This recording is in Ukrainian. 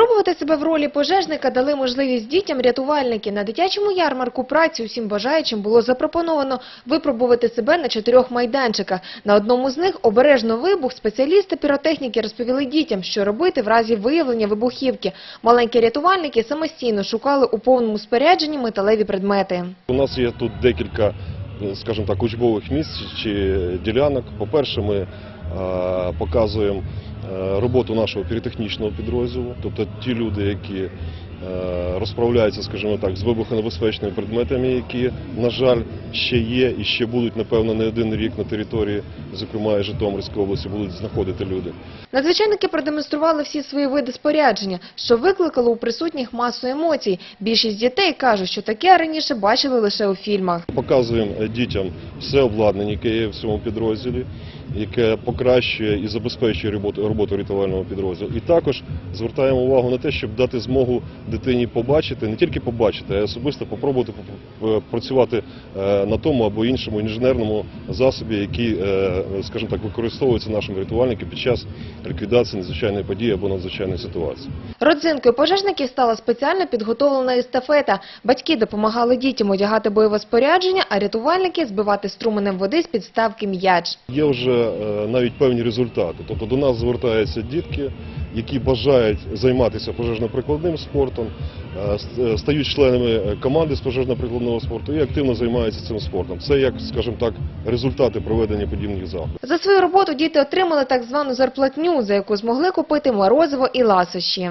Спробувати себе в ролі пожежника дали можливість дітям рятувальники. На дитячому ярмарку праці усім бажаючим було запропоновано випробувати себе на чотирьох майданчиках. На одному з них обережно вибух спеціалісти піротехніки розповіли дітям, що робити в разі виявлення вибухівки. Маленькі рятувальники самостійно шукали у повному спорядженні металеві предмети. У нас є тут декілька, е, скажімо так, учбових місць чи ділянок. По-перше, ми е, показуємо е, роботу нашого піротехнічного підрозділу, тобто ті люди, які е, розправляються, скажімо так, з вибухонебезпечними предметами, які, на жаль, ще є і ще будуть, напевно, не один рік на території, зокрема і Житомирської області, будуть знаходити люди. Надзвичайники продемонстрували всі свої види спорядження, що викликало у присутніх масу емоцій. Більшість дітей кажуть, що таке раніше бачили лише у фільмах. Показуємо е, дітям все обладнання, яке є в цьому підрозділі, яке покращує і забезпечує роботу, роботу рятувального підрозділу. І також звертаємо увагу на те, щоб дати змогу дитині побачити, не тільки побачити, а й особисто попробувати поп- е, працювати е, на тому або іншому інженерному засобі, який, е, скажімо так, використовується нашими рятувальниками під час ліквідації надзвичайної події або надзвичайної ситуації. Родзинкою пожежників стала спеціально підготовлена естафета. Батьки допомагали дітям одягати бойове спорядження, а рятувальники збивати струменем води з підставки м'яч. Є вже е, навіть певні результати. Тобто до нас звертаються дітки, які бажають займатися пожежно-прикладним спортом, е, е, стають членами е, команди з пожежно-прикладного спорту і активно займаються цим спортом. Це як, скажімо так, результати проведення подібних заходів. За свою роботу діти отримали так звану зарплатню, за яку змогли купити морозиво і ласощі.